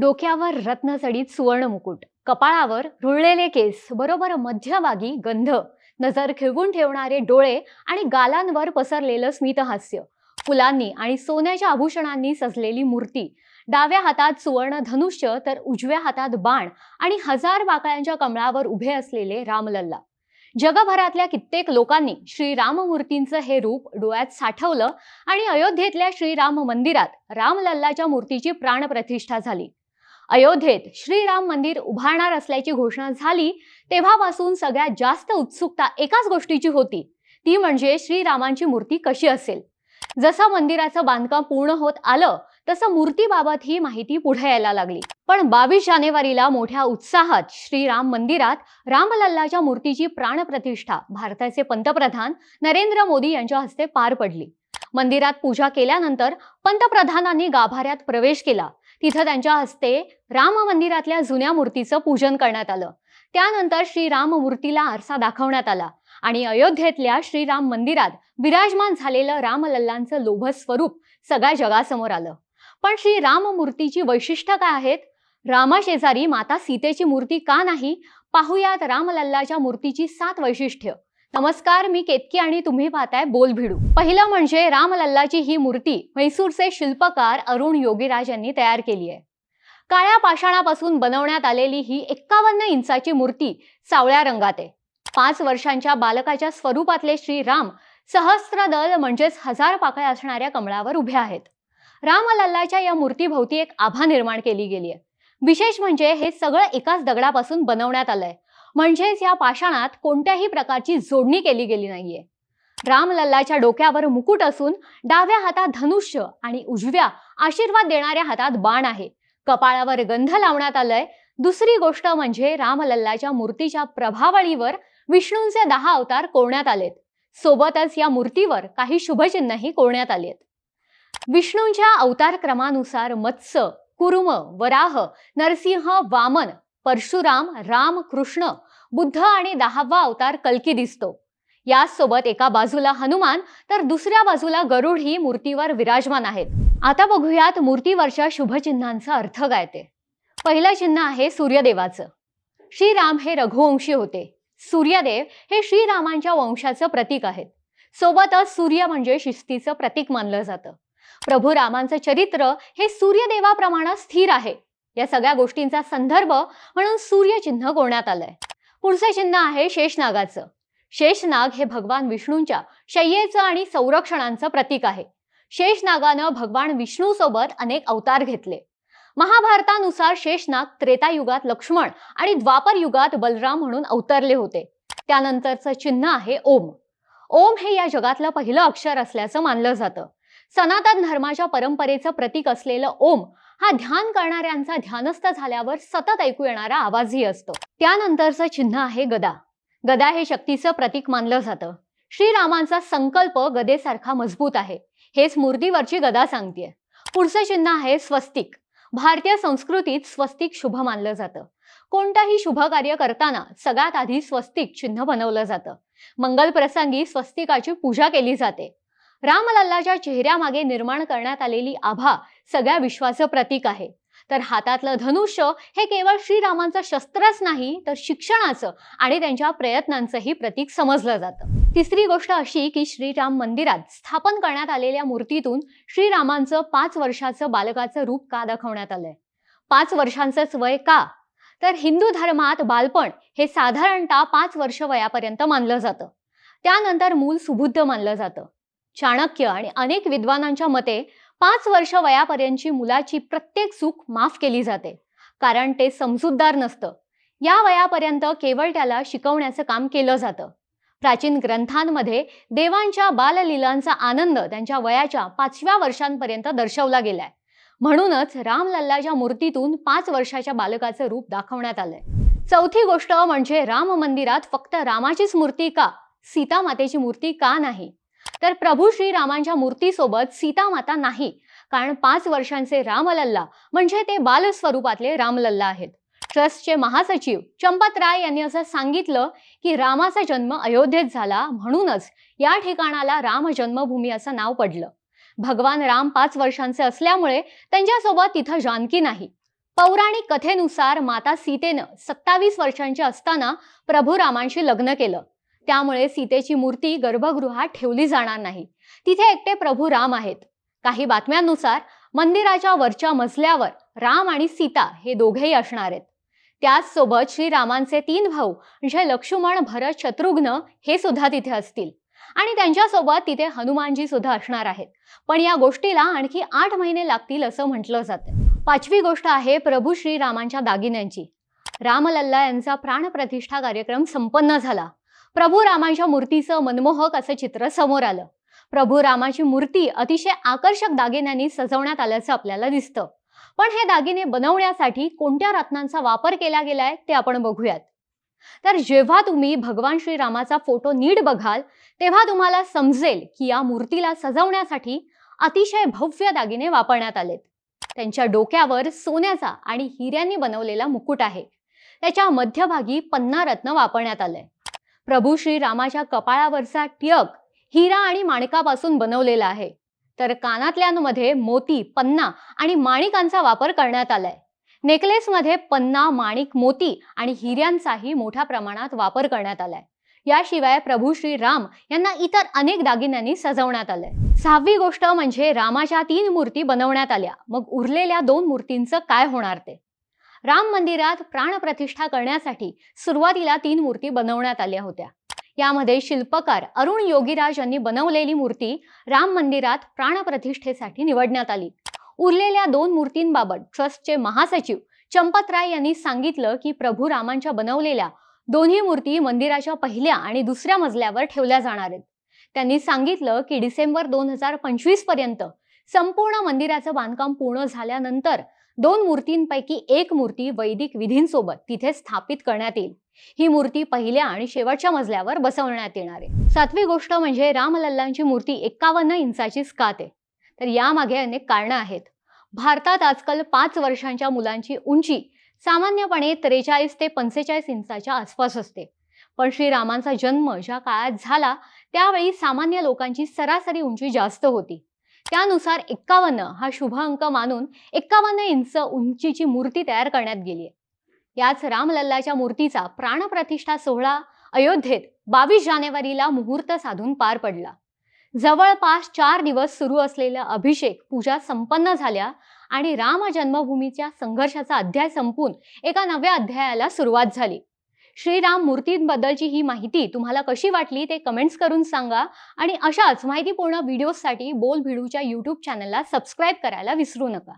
डोक्यावर रत्नजडीत सुवर्ण मुकुट कपाळावर रुळलेले केस बरोबर मध्यभागी गंध नजर खिळवून ठेवणारे डोळे आणि गालांवर पसरलेलं स्मितहास्य फुलांनी आणि सोन्याच्या आभूषणांनी सजलेली मूर्ती. डाव्या हातात सुवर्ण धनुष्य तर उजव्या हातात बाण आणि हजार बाकळ्यांच्या कमळावर उभे असलेले रामलल्ला. जगभरातल्या कित्येक लोकांनी श्रीराममूर्तींचं हे रूप डोळ्यात साठवलं आणि अयोध्येतल्या श्रीराम मंदिरात रामलल्लाच्या मूर्तीची प्राणप्रतिष्ठा झाली. अयोध्येत श्रीराम मंदिर उभारणार असल्याची घोषणा झाली तेव्हापासून सगळ्यात जास्त उत्सुकता एकाच गोष्टीची होती. ती म्हणजे श्रीरामांची मूर्ती कशी असेल? जसं मंदिराचं बांधकाम पूर्ण होत आलं तसं मूर्तीबाबत ही माहिती पुढे यायला लागली. पण बावीस जानेवारीला मोठ्या उत्साहात श्रीराम मंदिरात रामलल्लाच्या मूर्तीची प्राणप्रतिष्ठा भारताचे पंतप्रधान नरेंद्र मोदी यांच्या हस्ते पार पडली. मंदिरात पूजा केल्यानंतर पंतप्रधानांनी गाभाऱ्यात प्रवेश केला. तिथं त्यांच्या हस्ते राम मंदिरातल्या जुन्या मूर्तीचं पूजन करण्यात आलं. त्यानंतर श्रीराम मूर्तीला आरसा दाखवण्यात आला आणि अयोध्येतल्या श्रीराम मंदिरात विराजमान झालेलं रामलल्लांचं लोभस स्वरूप सगळ्या जगासमोर आलं. पण श्री राम मूर्तीची वैशिष्ट्य काय आहेत? रामाशेजारी माता सीतेची मूर्ती का नाही? पाहुयात रामलल्लाच्या मूर्तीची सात वैशिष्ट्य. नमस्कार मी केतकी आणि तुम्ही पाहताय बोल भिडू. पहिलं म्हणजे रामलल्लाची ही मूर्ती म्हैसूरचे शिल्पकार अरुण योगीराज यांनी तयार केली आहे. काळ्या पाषाणापासून बनवण्यात आलेली ही एक्कावन्न इंचाची मूर्ती सावळ्या रंगात आहे. पाच वर्षांच्या बालकाच्या स्वरूपातले श्रीराम सहस्त्रदल म्हणजेच हजार पाकळ्या असणाऱ्या कमळावर उभे आहेत. रामलल्लाच्या या मूर्तीभोवती एक आभा निर्माण केली गेली आहे. विशेष म्हणजे हे सगळं एकाच दगडापासून बनवण्यात आलंय. म्हणजेच या पाषाणात कोणत्याही प्रकारची जोडणी केली गेली नाहीये. रामलल्लाच्या डोक्यावर मुकुट असून डाव्या हातात धनुष्य आणि उजव्या आशीर्वाद देणाऱ्या हातात बाण आहे. कपाळावर गंध लावण्यात आलंय. दुसरी गोष्ट म्हणजे रामलल्लाच्या मूर्तीच्या प्रभावळीवर विष्णूंचे दहा अवतार कोरण्यात आलेत. सोबतच या मूर्तीवर काही शुभचिन्हही कोरण्यात आलेत. विष्णूंच्या अवतार क्रमानुसार मत्स्य कुरुम वराह नरसिंह वामन परशुराम राम कृष्ण बुद्ध आणि दहावा अवतार कल्की दिसतो. याचसोबत एका बाजूला हनुमान तर दुसऱ्या बाजूला गरुड ही मूर्तीवर विराजमान आहेत. आता बघूयात मूर्तीवरच्या शुभचिन्हांचा अर्थ काय ते. पहिलं चिन्ह आहे सूर्यदेवाचं. श्रीराम हे रघुवंशी होते. सूर्यदेव हे श्रीरामांच्या वंशाचं प्रतीक आहेत. सोबतच सूर्य म्हणजे शिस्तीचं प्रतीक मानलं जातं. प्रभू रामांचं चरित्र हे सूर्यदेवाप्रमाणे स्थिर आहे. या सगळ्या गोष्टींचा संदर्भ म्हणून सूर्यचिन्ह कोण्यात आलंय. पुढचं चिन्ह आहे शेषनागाचं. शेषनाग हे भगवान विष्णूंच्या शय्येचं आणि संरक्षणांचं प्रतीक आहे. शेषनागानं भगवान विष्णू सोबत अनेक अवतार घेतले. महाभारतानुसार शेषनाग त्रेतायुगात लक्ष्मण आणि द्वापर युगात बलराम म्हणून अवतरले होते. त्यानंतरचं चिन्ह आहे ओम. ओम हे या जगातलं पहिलं अक्षर असल्याचं मानलं जातं. सनातन धर्माच्या परंपरेचं प्रतीक असलेलं ओम हा ध्यान करणाऱ्यांचा ध्यानस्थ झाल्यावर सतत ऐकू येणारा आवाजही असतो. त्यानंतरचं चिन्ह आहे गदा. गदा हे शक्तीचं प्रतीक मानलं जातं. श्रीरामांचा संकल्प गदेसारखा मजबूत आहे. हेच मूर्तीवरची गदा सांगतेय. पुढचं चिन्ह आहे स्वस्तिक. भारतीय संस्कृतीत स्वस्तिक शुभ मानलं जातं. कोणतंही शुभ कार्य करताना सगळ्यात आधी स्वस्तिक चिन्ह बनवलं जातं. मंगल प्रसंगी स्वस्तिकाची पूजा केली जाते. रामलल्लाच्या चेहऱ्यामागे निर्माण करण्यात आलेली आभा सगळ्या विश्वाचं प्रतीक आहे. तर हातातलं धनुष्य हे केवळ श्रीरामांचं शस्त्रच नाही तर शिक्षणाचं आणि त्यांच्या प्रयत्नांचंही प्रतीक समजलं जातं. तिसरी गोष्ट अशी की श्रीराम मंदिरात स्थापन करण्यात आलेल्या मूर्तीतून श्रीरामांचं पाच वर्षाचं बालकाचं रूप का दाखवण्यात आलंय? पाच वर्षांचंच वय का? तर हिंदू धर्मात बालपण हे साधारणतः पाच वर्ष वयापर्यंत मानलं जातं. त्यानंतर मूल सुबुद्ध मानलं जातं. चाणक्य आणि अनेक विद्वानांच्या मते पाच वर्ष वयापर्यंतची मुलाची प्रत्येक चूक माफ केली जाते. कारण ते समजूतदार नसतं. या वयापर्यंत केवळ त्याला शिकवण्याचं काम केलं जातं. प्राचीन ग्रंथांमध्ये देवांच्या बाललीलांचा आनंद त्यांच्या वयाच्या पाचव्या वर्षांपर्यंत दर्शवला गेलाय. म्हणूनच रामलल्लाच्या मूर्तीतून पाच वर्षाच्या बालकाचं रूप दाखवण्यात आलंय. चौथी गोष्ट म्हणजे राम मंदिरात फक्त रामाचीच मूर्ती का? सीता मातेची मूर्ती का नाही? तर प्रभू श्रीरामांच्या मूर्तीसोबत सीता माता नाही. कारण पाच वर्षांचे रामलल्ला म्हणजे ते बालस्वरूपातले रामलल्ला आहेत. ट्रस्टचे महासचिव चंपत राय यांनी असं सांगितलं की रामाचा जन्म अयोध्येत झाला म्हणूनच या ठिकाणाला राम जन्मभूमी असं नाव पडलं. भगवान राम पाच वर्षांचे असल्यामुळे त्यांच्यासोबत तिथं जानकी नाही. पौराणिक कथेनुसार माता सीतेनं सत्तावीस वर्षांची असताना प्रभू रामांशी लग्न केलं. त्यामुळे सीतेची मूर्ती गर्भगृहात ठेवली जाणार नाही. तिथे एकटे प्रभू राम आहेत. काही बातम्यांनुसार मंदिराच्या वरच्या मजल्यावर राम आणि सीता हे दोघेही असणार आहेत. त्याचसोबत श्रीरामांचे तीन भाऊ म्हणजे लक्ष्मण भरत शत्रुघ्न हे सुद्धा तिथे असतील. आणि त्यांच्यासोबत तिथे हनुमानजी सुद्धा असणार आहेत. पण या गोष्टीला आणखी आठ महिने लागतील असं म्हटलं जातं. पाचवी गोष्ट आहे प्रभू श्रीरामांच्या दागिन्यांची. रामलल्ला यांचा प्राणप्रतिष्ठा कार्यक्रम संपन्न झाला. प्रभू रामांच्या मूर्तीचं मनमोहक असं चित्र समोर आलं. प्रभू रामाची मूर्ती अतिशय आकर्षक दागिन्यांनी सजवण्यात आल्याचं आपल्याला दिसतं. पण हे दागिने बनवण्यासाठी कोणत्या रत्नांचा वापर केला गेलाय ते आपण बघूयात. तर जेव्हा तुम्ही भगवान श्रीरामाचा फोटो नीट बघाल तेव्हा तुम्हाला समजेल की या मूर्तीला सजवण्यासाठी अतिशय भव्य दागिने वापरण्यात आलेत. त्यांच्या डोक्यावर सोन्याचा आणि हिऱ्यांनी बनवलेला मुकुट आहे. त्याच्या मध्यभागी पन्ना रत्न वापरण्यात आलंय. प्रभू श्रीरामाच्या कपाळावरचा टियक हिरा आणि माणकापासून बनवलेला आहे. तर कानातल्यांमध्ये मोती पन्ना आणि माणिकांचा वापर करण्यात आलाय. नेकलेसमध्ये पन्ना माणिक मोती आणि हिऱ्यांचाही मोठ्या प्रमाणात वापर करण्यात आलाय. याशिवाय प्रभू श्री राम यांना इतर अनेक दागिन्यांनी सजवण्यात आलंय. सहावी गोष्ट म्हणजे रामाच्या तीन मूर्ती बनवण्यात आल्या. मग उरलेल्या दोन मूर्तींचं काय होणार ते? राम मंदिरात प्राणप्रतिष्ठा करण्यासाठी सुरुवातीला तीन मूर्ती बनवण्यात आल्या होत्या. यामध्ये शिल्पकार अरुण योगीराज यांनी बनवलेली मूर्ती राम मंदिरात प्राणप्रतिष्ठेसाठी निवडण्यात आली. उरलेल्या दोन मूर्तींबाबत ट्रस्टचे महासचिव चंपतराय यांनी सांगितलं की प्रभू रामांच्या बनवलेल्या दोन्ही मूर्ती मंदिराच्या पहिल्या आणि दुसऱ्या मजल्यावर ठेवल्या जाणार आहेत. त्यांनी सांगितलं की डिसेंबर दोन हजार पंचवीसपर्यंत संपूर्ण मंदिराचं बांधकाम पूर्ण झाल्यानंतर दोन मूर्तींपैकी एक मूर्ती वैदिक विधींसोबत तिथे स्थापित करण्यात येईल. ही मूर्ती पहिल्या आणि शेवटच्या मजल्यावर बसवण्यात येणार आहे. सातवी गोष्ट म्हणजे रामलल्लांची मूर्ती एक्कावन्न इंचाचीच का ते तर यामागे अनेक कारणं आहेत. भारतात आजकाल पाच वर्षांच्या मुलांची उंची सामान्यपणे त्रेचाळीस ते पंचेचाळीस इंचाच्या आसपास असते. पण श्रीरामांचा जन्म ज्या काळात झाला त्यावेळी सामान्य लोकांची सरासरी उंची जास्त होती. त्यानुसार एक्कावन्न हा शुभ अंक मानून एक्कावन्न इंच उंचीची मूर्ती तयार करण्यात गेली याच रामलल्लाच्या मूर्तीचा प्राणप्रतिष्ठा सोहळा अयोध्येत बावीस जानेवारीला मुहूर्त साधून पार पडला. जवळपास चार दिवस सुरू असलेल्या अभिषेक पूजा संपन्न झाल्या आणि राम जन्मभूमीच्या संघर्षाचा अध्याय संपून एका नव्या अध्यायाला सुरुवात झाली. श्रीराम मूर्तींबद्दलची ही माहिती तुम्हाला कशी वाटली ते कमेंट्स करून सांगा. आणि अशाच माहितीपूर्ण व्हिडिओजसाठी बोल भिडूच्या यूट्यूब चॅनलला सबस्क्राईब करायला विसरू नका.